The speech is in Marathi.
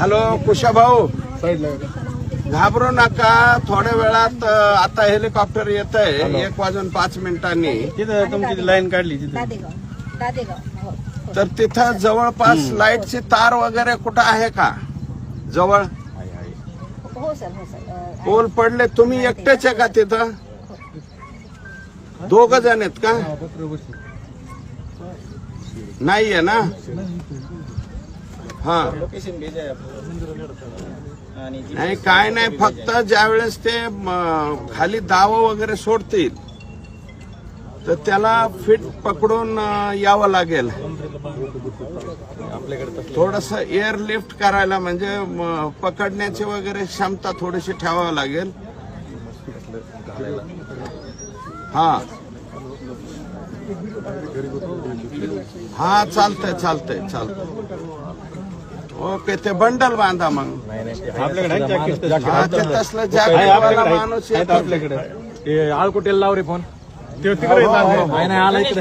हॅलो कुशा भाऊ? घाबरू नका थोड्या वेळात आता हेलिकॉप्टर येत आहे एक वाजून पाच मिनिटांनी. तिथं तुमची लाईन काढली तिथं. दादेगाव. दादेगाव. हो तर तिथं जवळपास लाईटची तार वगैरे कुठं आहे का? जवळ? हो सर हो सर. अ, पोल पडले तुम्ही एकटेच आहे का तिथं? दोघ जण आहेत का? नाहीये ना? हा. लोकेशन भेज आहे आपलं. आणि नाही काय नाही फक्त ज्यावेळेस ते म, खाली दाव वगैरे सोडतील तर त्याला फिट पकडून अ, यावं लागेल. थोडस एअर लिफ्ट करायला म्हणजे म, पकडण्याची वगैरे क्षमता थोडीशी ठेवावी लागेल. हा. हा चालतंय चालतंय चालतंय. ओके ते बंडल बांधा मग आपल्याकडे आहे jacket तसं. हा, ते तसलं आपल्याकडे आहे. माणूस आहेत येतो. आपल्याकडे ते आळकुटेला लाव रे फोन ते तिकडे हो, हो, हो. नाही नाही आला इकडे